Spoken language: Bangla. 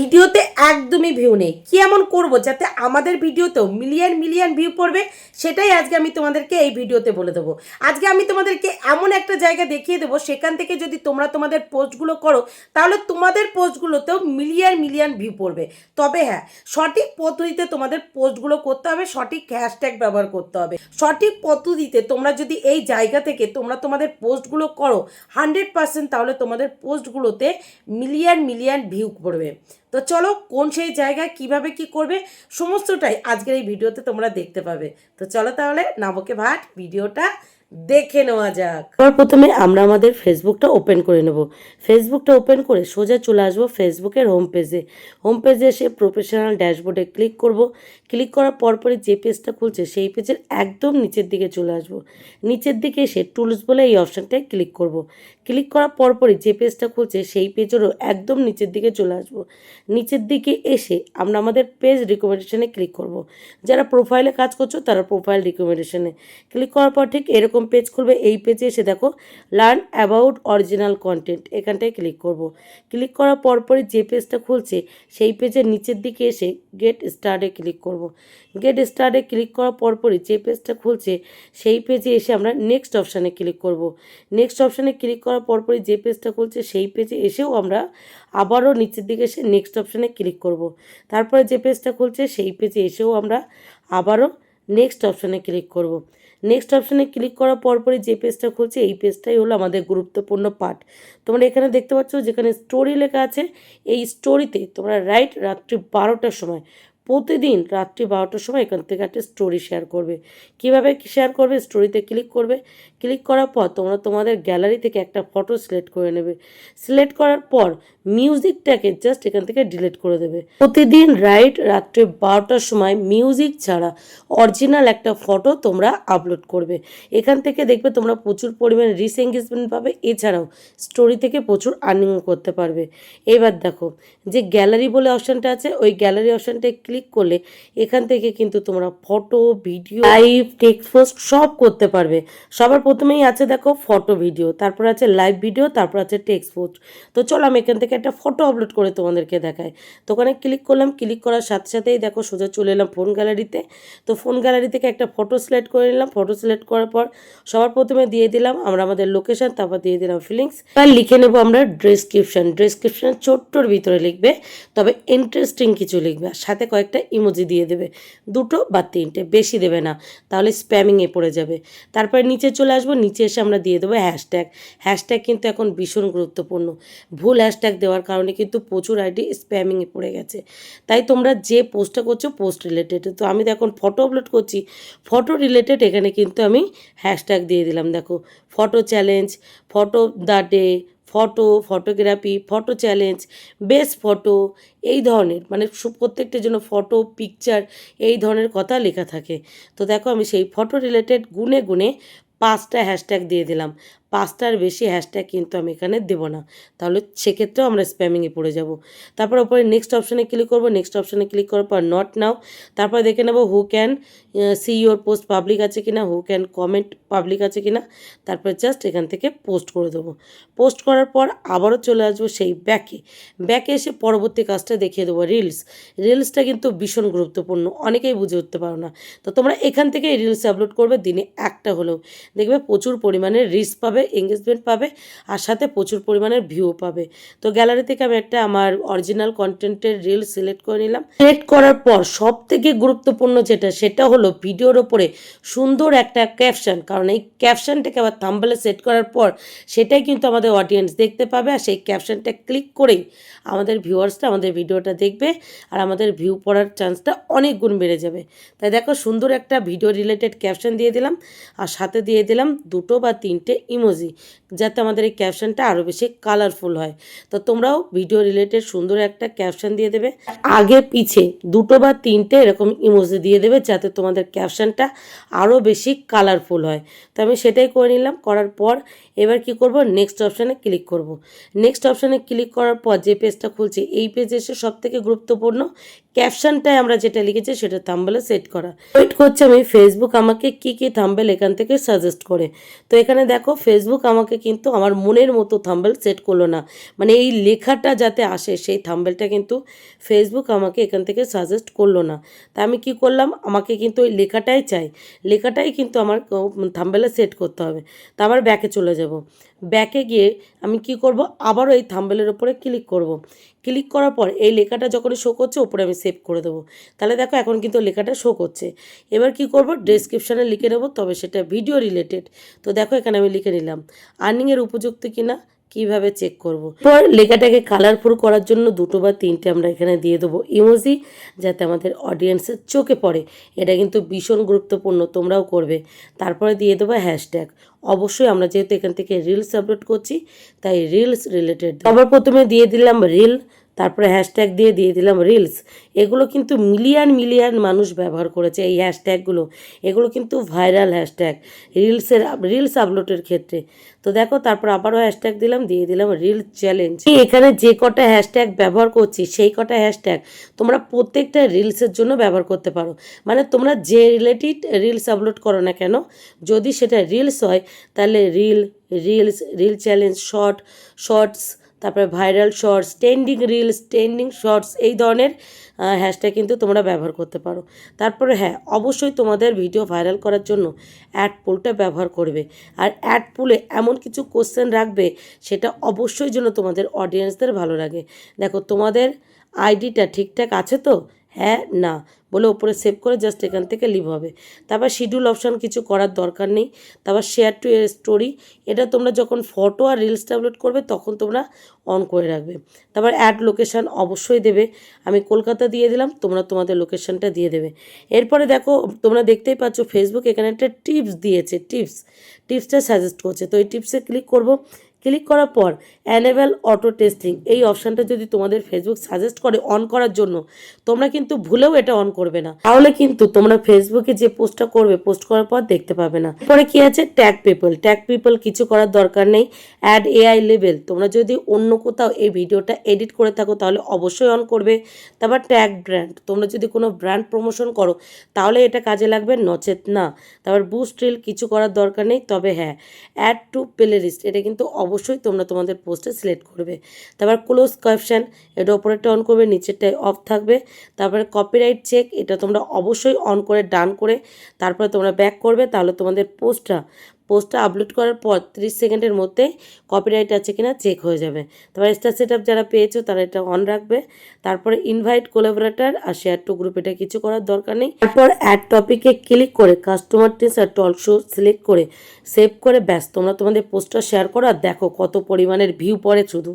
ভিডিওতে একদমই ভিউ নেই। কি এমন করব যাতে আমাদের ভিডিওতেও মিলিয়ন মিলিয়ন ভিউ পড়বে, সেটাই আজকে আমি তোমাদেরকে এই ভিডিওতে বলে দেবো। আজকে আমি তোমাদেরকে এমন একটা জায়গা দেখিয়ে দেবো, সেখান থেকে যদি তোমরা তোমাদের পোস্টগুলো করো, তাহলে তোমাদের পোস্টগুলোতেও মিলিয়ন মিলিয়ন ভিউ পড়বে। তবে হ্যাঁ সঠিক পদ্ধতিতে তোমাদের পোস্টগুলো করতে হবে, সঠিক হ্যাশট্যাগ ব্যবহার করতে হবে। সঠিক পদ্ধতিতে তোমরা যদি এই জায়গা থেকে তোমরা তোমাদের পোস্টগুলো করো হান্ড্রেড পার্সেন্ট তাহলে তোমাদের পোস্টগুলোতে মিলিয়ন মিলিয়ন ভিউ পড়বে। তো চলো কোন সেই জায়গায় কীভাবে কি করবে, সমস্তটাই আজকের এই ভিডিওতে তোমরা দেখতে পাবে। তো চলো তাহলে নাবকে ভাট, ভিডিওটা দেখে নেওয়া যাক। এবার প্রথমে আমরা আমাদের ফেসবুকটা ওপেন করে নেব। ফেসবুকটা ওপেন করে সোজা চলে আসব ফেসবুকের হোম পেজে হোম পেজে এসে প্রফেশনাল ড্যাশবোর্ডে ক্লিক করব। ক্লিক করার পরপরই যে পেজটা খুলছে, সেই পেজের একদম নিচের দিকে চলে আসব। নিচের দিকে এসে টুলস বলে এই অপশানটায় ক্লিক করব। ক্লিক করার পরপরই যে পেজটা খুলছে, সেই পেজেরও একদম নিচের দিকে চলে আসব। নিচের দিকে এসে আমরা আমাদের পেজ রিকমেন্ডেশনে ক্লিক করব। যারা প্রোফাইলে কাজ করছ, তারা প্রোফাইল রিকমেন্ডেশনে ক্লিক করার পর ঠিক এরকম পেজ খুলবে। এই পেজে এসে দেখো লার্ন অ্যাবাউট অরিজিনাল কন্টেন্ট এখানটায় ক্লিক করব। ক্লিক করার পরপরই যে পেজটা খুলছে, সেই পেজের নিচের দিকে এসে গেট স্টার্টে ক্লিক করব। গেট স্টার্টে ক্লিক করার পরপরই যে পেজটা খুলছে, সেই পেজে এসে আমরা নেক্সট অপশানে ক্লিক করব। নেক্সট অপশানে ক্লিক করার পরপরই যে পেজটা খুলছে, সেই পেজে এসেও আমরা আবারও নিচের দিকে এসে নেক্সট অপশানে ক্লিক করব। তারপরে যে পেজটা খুলছে, সেই পেজে এসেও আমরা আবারও নেক্সট অপশানে ক্লিক করব। নেক্সট অপশানে ক্লিক করার পরপরই যে পেজটা খুলছে, এই পেজটাই হলো আমাদের গুরুত্বপূর্ণ পার্ট তোমরা এখানে দেখতে পাচ্ছ যেখানে স্টোরি লেখা আছে, এই স্টোরিতে তোমরা রাইট রাত্রি বারোটার সময়, প্রতিদিন রাত্রি বারোটার সময় এখান থেকে একটা স্টোরি শেয়ার করবে। কীভাবে শেয়ার করবে? স্টোরিতে ক্লিক করবে। ক্লিক করার পর তোমরা তোমাদের গ্যালারি থেকে একটা ফটো সিলেক্ট করে নেবে। সিলেক্ট করার পর মিউজিকটাকে জাস্ট এখান থেকে ডিলিট করে দেবে। প্রতিদিন রাইট রাত্রে বারোটার সময় মিউজিক ছাড়া অরিজিনাল একটা ফটো তোমরা আপলোড করবে। এখান থেকে দেখবে তোমরা প্রচুর পরিমাণে রিস এঙ্গেজমেন্ট পাবে, এছাড়াও স্টোরি থেকে প্রচুর আর্নিং করতে পারবে। এবার দেখো, যে গ্যালারি বলে অপশানটা আছে, ওই গ্যালারি অপশানটায় ক্লিক করলে এখান থেকে কিন্তু তোমরা photo video live text post সব করতে পারবে। সবার প্রথমেই আছে দেখো ফটো ভিডিও তারপর আছে লাইভ ভিডিও তারপর আছে টেক্সট পোস্ট তো চলো আমি এখান থেকে একটা ফটো আপলোড করে তোমাদেরকে দেখায়। তো ওখানে ক্লিক করলাম ক্লিক করার সাথে সাথেই দেখো সোজা চলে এলাম ফোন গ্যালারিতে তো। ফোন গ্যালারি থেকে একটা ফটো সিলেক্ট করে নিলাম। ফটো সিলেক্ট করার পর সবার প্রথমে দিয়ে দিলাম আমরা আমাদের লোকেশন তারপর দিয়ে দিলাম ফিলিংস আর লিখে নেব আমরা ডেসক্রিপশন ডেসক্রিপশন ছোট্টর ভিতরে লিখবে, তবে ইন্টারেস্টিং কিছু লিখবে আর সাথে কয়েকটা ইমোজি দিয়ে দেবে। দুটো বা তিনটে, বেশি দেবে না, তাহলে স্প্যামিংয়ে পড়ে যাবে। তারপরে নিচে চলে আসব, নিচে এসে আমরা দিয়ে দেবো হ্যাশট্যাগ হ্যাশট্যাগ কিন্তু এখন ভীষণ গুরুত্বপূর্ণ। ভুল হ্যাশট্যাগ দেওয়ার কারণে কিন্তু প্রচুর আইডি স্প্যামিংয়ে পড়ে গেছে। তাই তোমরা যে পোস্টটা করছ, পোস্ট রিলেটেড। তো আমি এখন ফটো আপলোড করছি। ফটো রিলেটেড এখানে কিন্তু আমি হ্যাশট্যাগ দিয়ে দিলাম। দেখো, photo challenge, photo the day, photo, photography, photo challenge, best photo, এই ধরনের। মানে প্রত্যেকটার জন্য ফটো, পিকচার, এই ধরনের কথা লেখা থাকে। তো দেখো, আমি সেই ফটো রিলেটেড গুনে গুনে পাঁচটা হ্যাশট্যাগ দিয়ে দিলাম। পাঁচটার বেশি হ্যাশট্যাগ কিন্তু আমি এখানে দেবো না। তাহলে সেক্ষেত্রেও আমরা স্প্যামিংয়ে পড়ে যাব। তারপর ওপরে নেক্সট অপশানে ক্লিক করব। নেক্সট অপশানে ক্লিক করার পর নট নাও তারপর দেখে নেব who can see your post public আছে কিনা হু ক্যান কমেন্ট পাবলিক আছে কিনা। তারপর জাস্ট এখান থেকে পোস্ট করে দেবো। পোস্ট করার পর আবারও চলে আসব সেই ব্যাকে ব্যাকে এসে পরবর্তী কাজটা দেখিয়ে দেবো রিলস রিলসটা কিন্তু ভীষণ গুরুত্বপূর্ণ। অনেকেই বুঝে উঠতে পারো না। তো তোমরা এখান থেকে রিলস আপলোড করবে। দিনে একটা হলেও। দেখবে প্রচুর পরিমাণে রিলস পাবে। এঙ্গেজমেন্ট পাবে আর সাথে প্রচুর পরিমাণের ভিউ পাবে। তো গ্যালারি থেকে আমি একটা আমার অরিজিনাল কন্টেন্টের রিল সিলেক্ট করে নিলাম। সিলেক্ট করার পর সব থেকে গুরুত্বপূর্ণ যেটা, সেটা হলো ভিডিওর ওপরে সুন্দর একটা ক্যাপশন কারণ এই ক্যাপশনটাকে আবার থাম্বলে সেট করার পর সেটাই কিন্তু আমাদের অডিয়েন্স দেখতে পাবে আর সেই ক্যাপশনটা ক্লিক করেই আমাদের ভিউয়ার্সটা আমাদের ভিডিওটা দেখবে আর আমাদের ভিউ পড়ার চান্সটা অনেক গুণ বেড়ে যাবে। তাই দেখো সুন্দর একটা ভিডিও রিলেটেড ক্যাপশন দিয়ে দিলাম আর সাথে দিয়ে দিলাম দুটো বা তিনটে ইমোজি যাতে আমাদের এই ক্যাপশনটা আরও বেশি কালারফুল হয়। তো তোমরাও ভিডিও রিলেটেড সুন্দর একটা ক্যাপশন দিয়ে দেবে। আগে পিছে দুটো বা তিনটে এরকম ইমোজি দিয়ে দেবে, যাতে তোমাদের ক্যাপশনটা আরও বেশি কালারফুল হয়। তো আমি সেটাই করে নিলাম, করার পর এবার কি করব? নেক্সট অপশানে ক্লিক করব। নেক্সট অপশানে ক্লিক করার পর যে পেজটা খুলছে, এই পেজে এসে সব থেকে গুরুত্বপূর্ণ ক্যাপশনটায় আমরা যেটা লিখেছি সেটা থাম্বেলে সেট করা। ওয়েট করছে আমি ফেসবুক আমাকে কি কি থাম্বেল এখান থেকে সাজেস্ট করে। তো এখানে দেখো ফেসবুক আমাকে কিন্তু আমার মনের মতো থাম্বেল সেট করল না। মানে এই লেখাটা যাতে আসে, সেই থাম্বেলটা কিন্তু ফেসবুক আমাকে এখান থেকে সাজেস্ট করল না। তা আমি কি করলাম, আমাকে কিন্তু ওই লেখাটাই চাই। লেখাটাই কিন্তু আমার থাম্বেলে সেট করতে হবে। তা আমার ব্যাকে চলে যাব। ব্যাকে গিয়ে আমি কি করব? আবারও এই থাম্বেলের ওপরে ক্লিক করব। ক্লিক করার পর এই লেখাটা যখন শো করছে ওপরে আমি সেভ করে দেবো। তাহলে দেখো এখন কিন্তু লেখাটা শো করছে। এবার কি করব? ডেসক্রিপশানে লিখে নেব, তবে সেটা ভিডিও রিলেটেড তো দেখো এখানে আমি লিখে নিলাম। আর্নিংয়ের উপযুক্ত কিনা? কীভাবে চেক করব? পর লেখাটাকে কালারফুল করার জন্য দুটো বা তিনটে আমরা এখানে দিয়ে দেবো ইমোজি যাতে আমাদের অডিয়েন্সের চোখে পড়ে। এটা কিন্তু ভীষণ গুরুত্বপূর্ণ, তোমরাও করবে। তারপরে দিয়ে দেবো হ্যাশট্যাগ অবশ্যই আমরা যেহেতু এখান থেকে রিলস আপলোড করছি, তাই রিলস রিলেটেড আবার প্রথমে দিয়ে দিলাম রিল তারপরে হ্যাশট্যাগ দিয়ে দিয়ে দিলাম রিলস এগুলো কিন্তু মিলিয়ন মিলিয়ন মানুষ ব্যবহার করেছে এই হ্যাশট্যাগুলো এগুলো কিন্তু ভাইরাল হ্যাশট্যাগ রিলসের রিলস আপলোডের ক্ষেত্রে। তো দেখো, তারপর আবারও হ্যাশট্যাগ দিলাম, দিয়ে দিলাম রিল চ্যালেঞ্জ এখানে যে কটা হ্যাশট্যাগ ব্যবহার করছি, সেই কটা হ্যাশট্যাগ তোমরা প্রত্যেকটা রিলসের জন্য ব্যবহার করতে পারো। মানে তোমরা যে রিলেটেড রিলস আপলোড করো না কেন, যদি সেটা রিলস হয়, তাহলে reel reels reel challenge short shorts তারপরে viral shorts trending reels trending shorts এই ধরনের হ্যাশট্যাগ কিন্তু তোমরা ব্যবহার করতে পারো। তারপরে হ্যাঁ অবশ্যই তোমাদের ভিডিও ভাইরাল করার জন্য অ্যাড পুলটা ব্যবহার করবে। আর অ্যাড পুলে এমন কিছু কোশ্চেন রাখবে, সেটা অবশ্যই যেন তোমাদের অডিয়েন্সদের ভালো লাগে। দেখো, তোমাদের আইডিটা ঠিকঠাক আছে তো? হ্যাঁ না। বলে ওপরে সেভ করে জাস্ট এখান থেকে লিভ হবে। তারপর শিডিউল অপশান কিছু করার দরকার নেই। তারপর শেয়ার টু স্টোরি এটা তোমরা যখন ফটো আর রিলস আপলোড করবে, তখন তোমরা অন করে রাখবে। তারপর অ্যাড লোকেশান অবশ্যই দেবে। আমি কলকাতা দিয়ে দিলাম, তোমরা তোমাদের লোকেশানটা দিয়ে দেবে। এরপরে দেখো, তোমরা দেখতেই পাচ্ছ ফেসবুক এখানে একটা টিপস দিয়েছে টিপস টিপসটা সাজেস্ট করছে। তো এই টিপসে ক্লিক করব। ক্লিক করার পর অ্যানেবেল অটো টেস্টিং এই অপশানটা যদি তোমাদের ফেসবুক সাজেস্ট করে অন করার জন্য, তোমরা কিন্তু ভুলেও এটা অন করবে না। তাহলে কিন্তু তোমরা ফেসবুকে যে পোস্টটা করবে, পোস্ট করার পর দেখতে পাবে না। পরে কি আছে? ট্যাগ পিপল ট্যাগ পিপল কিছু করার দরকার নেই। অ্যাড এআই লেভেল তোমরা যদি অন্য কোথাও এই ভিডিওটা এডিট করে থাকো, তাহলে অবশ্যই অন করবে। তারপর ট্যাগ ব্র্যান্ড তোমরা যদি কোনো ব্র্যান্ড প্রমোশন করো, তাহলে এটা কাজে লাগবে নচেত না। তারপর বুস্ট রিল কিছু করার দরকার নেই, তবে হ্যাঁ। অ্যাড টু প্লে লিস্ট এটা কিন্তু অবশ্যই তোমরা তোমাদের পোস্টে সিলেক্ট করবে। তারপর ক্লোজ ক্যাপশন এটা ওপরেরটা অন করবে, নিচেরটায় অফ থাকবে। তারপরে কপিরাইট চেক এটা তোমরা অবশ্যই অন করে ডান করে, তারপরে তোমরা ব্যাক করবে, তাহলে তোমাদের পোস্টটা পোস্টটা আপলোড করার পর ত্রিশ সেকেন্ডের মধ্যে কপিরাইট আছে কিনা চেক হয়ে যাবে। তারপর স্টার সেট যারা পেয়েছ তারা এটা অন রাখবে। তারপরে ইনভাইট কোলাবোরেটার আর শেয়ার টু গ্রুপ এটা কিছু করার দরকার নেই। তারপর অ্যাড টপিকে ক্লিক করে কাস্টমার টিস আর টল শো সিলেক্ট করে সেভ করে, ব্যাস, তোমরা তোমাদের পোস্টটা শেয়ার করো আর দেখো কত পরিমাণের ভিউ পড়ে শুধু।